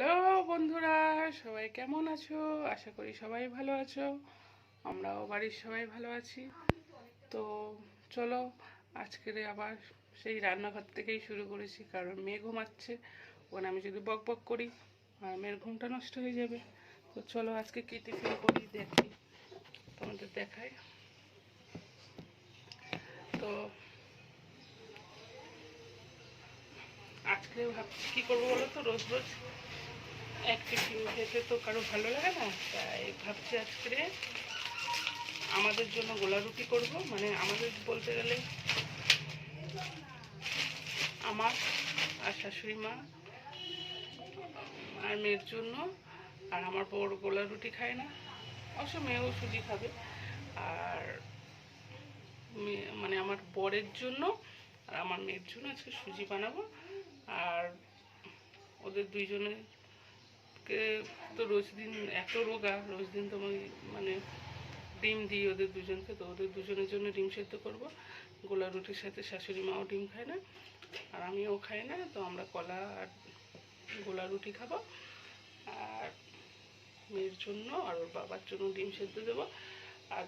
Hello বন্ধুরা, সবাই কেমন আছো? আশা করি সবাই ভালো আছো। আমরাও বাড়ির সবাই ভালো আছি। তো চলো, আজকের আবার সেই রান্নাঘর থেকেই শুরু করেছি, কারণ মেয়ে ঘুমাচ্ছে। ওখানে আমি যদি বক বক করি, আর মেয়ের ঘুমটা নষ্ট হয়ে যাবে। তো চলো আজকে কী টিফিন করি দেখি, তোমাদের দেখাই। তো আজকে ভাবছি কী করব বলো তো? রোজ রোজ এক টিফিন খেতে তো কারও ভালো লাগে না, তাই ভাবছি আজকে আমাদের জন্য গোলা রুটি করব। মানে আমাদের বলতে গেলে আমার আর শাশুড়ি মা আর মেয়ের জন্য, আর আমার বড় গোলা রুটি খায় না। অবশ্য মেয়েও সুজি খাবে। আর মানে আমার বরের জন্য আর আমার মেয়ের জন্য আজকে সুজি বানাবো। আর ওদের দুইজনের কে তো রোজ দিন এত রোগা রোজ দিন তো আমি মানে ডিম দিই ওদের দুজনকে, তো ওদের দুজনের জন্য ডিম সেদ্ধ করব। গোলা রুটির সাথে শাশুড়ি মাও ডিম খায় না, আর আমিও খাই না, তো আমরা কলা আর গোলা রুটি খাব। আর মেয়ের জন্য আর ওর বাবার জন্য ডিম সেদ্ধ দেবো। আর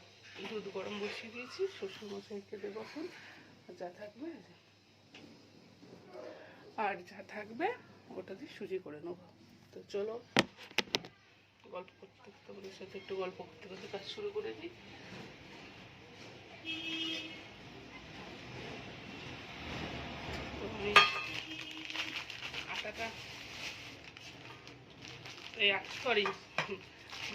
দুধ গরম বসিয়ে দিয়েছি, শ্বশুরমশাইকে দেবো এখন। আর যা থাকবে আর যা থাকবে, ওটা দিয়ে সুজি করে নেব। তো চলো, গল্প করতে করতে তোমাদের সাথে একটু গল্প করতে করতে কাজ শুরু করে দিই। আটাটা, এই সরি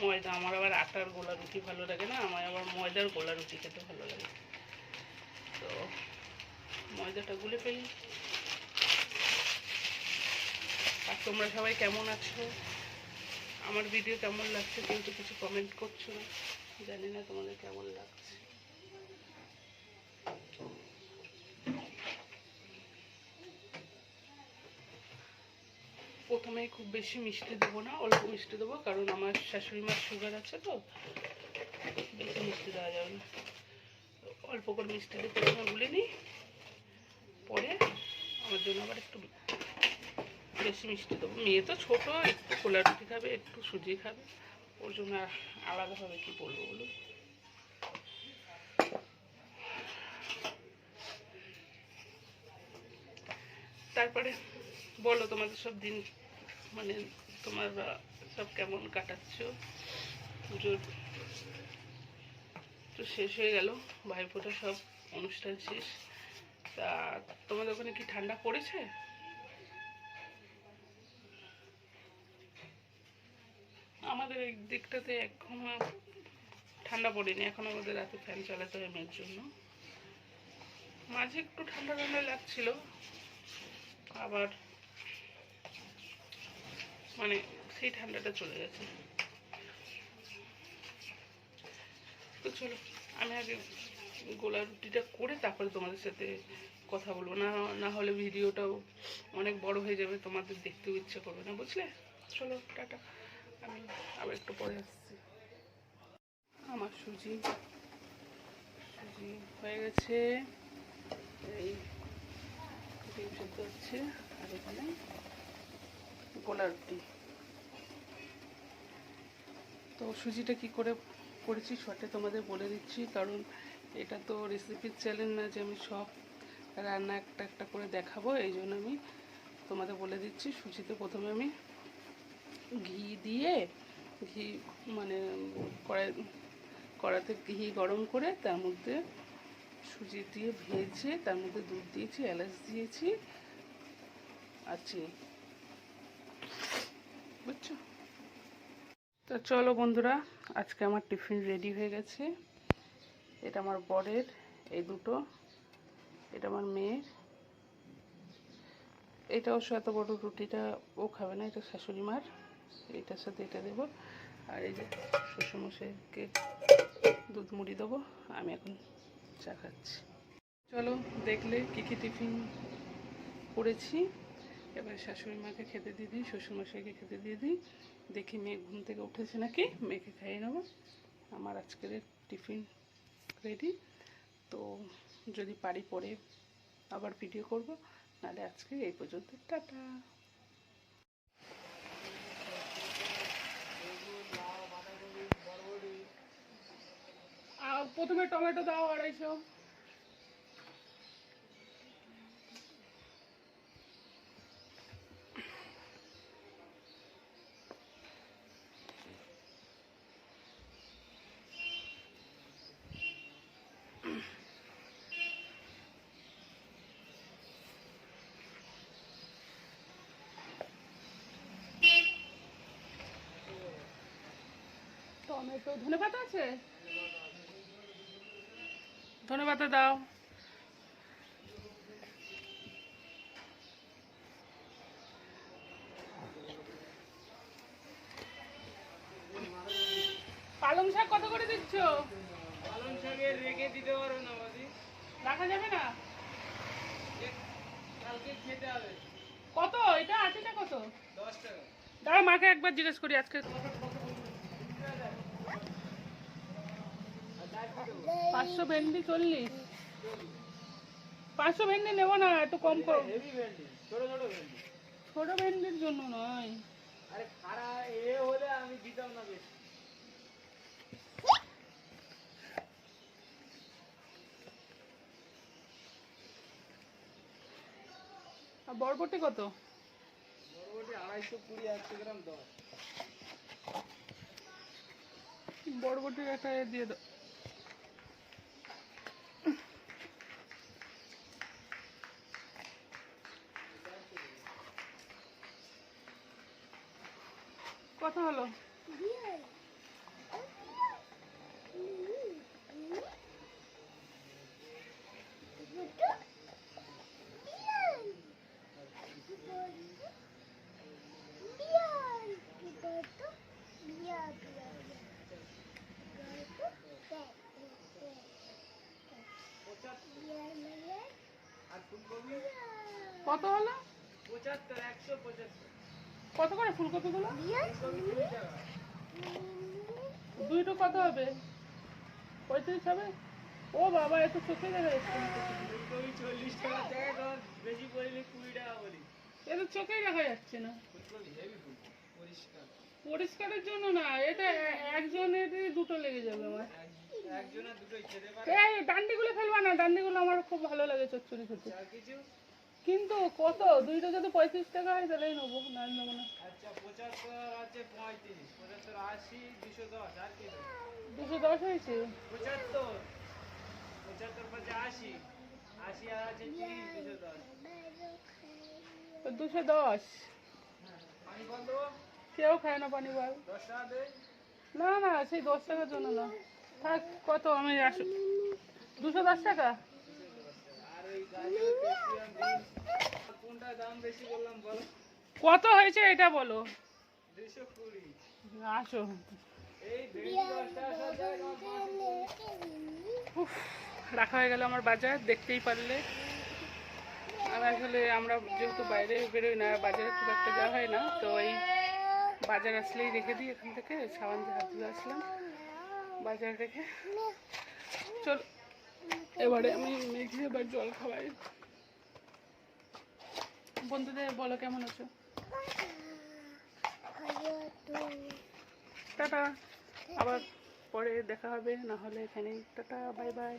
ময়দা, আমার আবার আটার গোলা রুটি ভালো লাগে না, আমার আবার ময়দার গোলা রুটি খেতে ভালো লাগে। তো ময়দাটা গুলে ফেলি আর তোমরা সবাই কেমন আছো? আমার ভিডিও কেমন লাগছে কিন্তু কিছু কমেন্ট করছ না? জানি না তোমাদের কেমন লাগছে। প্রথমে খুব বেশি মিষ্টি দেবো না, অল্প মিষ্টি দেবো, কারণ আমার শাশুড়ি মার সুগার আছে তো, বেশি মিষ্টি দেওয়া যাবে না। অল্প করে মিষ্টি দিয়ে প্রথমে গুলে নিই, পরে আমার জন্য আবার একটু বেশি মিষ্টি দেবো মেয়ে তো ছোটো, একটু কোলা রুটি খাবে, একটু সুজি খাবে। ওর জন্য আলাদাভাবে কী বলব বলুন? তারপরে বলো তোমাদের সব দিন মানে তোমার সব কেমন কাটাচ্ছ? পুজোর তো শেষ হয়ে গেল, ভাইফোঁটা সব অনুষ্ঠান শেষ। তা তোমাদের ওখানে কি ঠান্ডা পড়েছে? আমাদের এই দিকটাতে এখনও ঠান্ডা পড়েনি। এখন আমাদের রাতে ফ্যান চালাতে হয় মেয়ের জন্য। মাঝে একটু ঠান্ডা ঠান্ডা লাগছিল। আবার মানে সেই ঠান্ডাটা চলে গেছে। তো চলো, আমি আগে গোলা রুটিটা করে তারপরে তোমাদের সাথে কথা বলব। না না হলে ভিডিওটাও অনেক বড় হয়ে যাবে, তোমাদের দেখতেও ইচ্ছে করবে না, বুঝলে? চলো, টাটা। আমি আবার একটু পরে আসছি আমার সুজি। সুজি হয়ে গেছে। এই ডিম সেদ্ধ হচ্ছে। আর এখানে গোলা রুটি। তো সুজিটা কি করে করেছি শর্টে তোমাদের বলে দিচ্ছি, কারণ এটা তো রেসিপির চ্যানেল না যে আমি সব রান্না একটা একটা করে দেখাবো, এই জন্য আমি তোমাদের বলে দিচ্ছি সুজিতে প্রথমে আমি ঘি দিয়ে, ঘি মানে কড়াই, কড়াতে ঘি গরম করে তার মধ্যে সুজি দিয়ে ভেজে, তার মধ্যে দুধ দিয়েছি, এলাচ দিয়েছি আর চিনি। বুঝছ? তো চলো বন্ধুরা, আজকে আমার টিফিন রেডি হয়ে গেছে। এটা আমার বরের, এই দুটো। এটা আমার মেয়ের। এটা অবশ্য এত বড় রুটিটা ও খাবে না, এটা শাশুড়ি মার। এটার সাথে এটা দেবো। আর এই যে শ্বশুরমশাইকে দুধ মুড়ি দেবো। আমি এখন চা খাচ্ছি। চলো দেখলে কী কী টিফিন করেছি। এবার শাশুড়ি মাকে খেতে দিয়ে দিই, শ্বশুরমশাইকে খেতে দিয়ে দিই। দেখি মেয়ে ঘুম থেকে উঠেছে নাকি? মেয়েকে খাইয়ে নেব। আমার আজকের টিফিন রেডি। তো যদি পারি পরে আবার ভিডিও করব। নাহলে আজকে এই পর্যন্ত। টাটা। প্রথমে টমেটো দাও আড়াইশো। টমেটো ধনে পাতা আছে? ধনে পাতা দাও। পালং শাক কত করে দিচ্ছ? পালং শাকের রেখে দিতে পারো না বাদি রাখা যাবে না? কালকে খেতে হবে। কত? এটা আটিটা কত? দশ টাকা। দাঁড়া মাকে একবার জিজ্ঞেস করি আজকে। পাঁচশো ভেন্ডি চল্লিশ। পাঁচশো ভেন্ডি নেব না একটু কম করো। হেভি ছোট ছোট ছোট ভেন্ডির জন্য নয়। আরে খাড়া এ হলে আমি দিতাম না বেশি। আর বরবটি কত? বরবটি আড়াইশো কুড়ি একশো গ্রাম দশ। বরবটির একটা দিয়ে দাও। কত হলো? কত হলো? পঁচাত্তর একশো পঁচাত্তর। কত করে ফুলকপিগুলো? দুইটো কত হবে? পঁয়ত্রিশ হবে? ও বাবা, এত চোখে দেখা যাচ্ছে। না। ফুলকপি চল্লিশ টাকা জায়গায় তোমার বেশি পড়লে কুড়ি টাকা বলি এ তো চোখেই দেখা যাচ্ছে না। পরিষ্কারের জন্য না, এটা একজনের দুটো লেগে যাবে আমার। ডান্ডিগুলো ফেলবা না, ডান্ডিগুলো আমার খুব ভালো লাগে চচ্চড়ি খেতে। কিন্তু কত? দুইটা যদি পঁয়ত্রিশ টাকা হয় তাহলেই নেব না নেব না। আচ্ছা পঁচাত্তর আছে পঁয়ত্রিশ পঁচাত্তর আশি দুশো দশ আর কি দুশো দশ হয়েছে? পঁচাত্তর পঁচাত্তর পাঁচে আশি আশি আর আছে তিরিশ দুশো দশ। দুশো দশ। পানি বন্ধ? কেউ খায় না পানি বল। দশ টাকা দে। না না সেই দশ টাকার জন্য না। থাক কত? আমি আস। দুশো দশ টাকা? কত হয়েছে এটা বলো? আসো। রাখা হয়ে গেল আমার বাজার, দেখতেই পারলে। আর আসলে আমরা যেহেতু বাইরে বেরোই না, বাজারে খুব একটা যাওয়া হয় না, তো এই বাজার আসলেই রেখে দিই এখান থেকে, সাবান হাত আসলাম, বাজার রেখে। এবারে আমি মেঘে এবার জল খাওয়াই। বন্ধুদের বলো, কেমন আছো? টাটা। আবার পরে দেখা হবে, না হলে এখানেই। Tata, bye bye.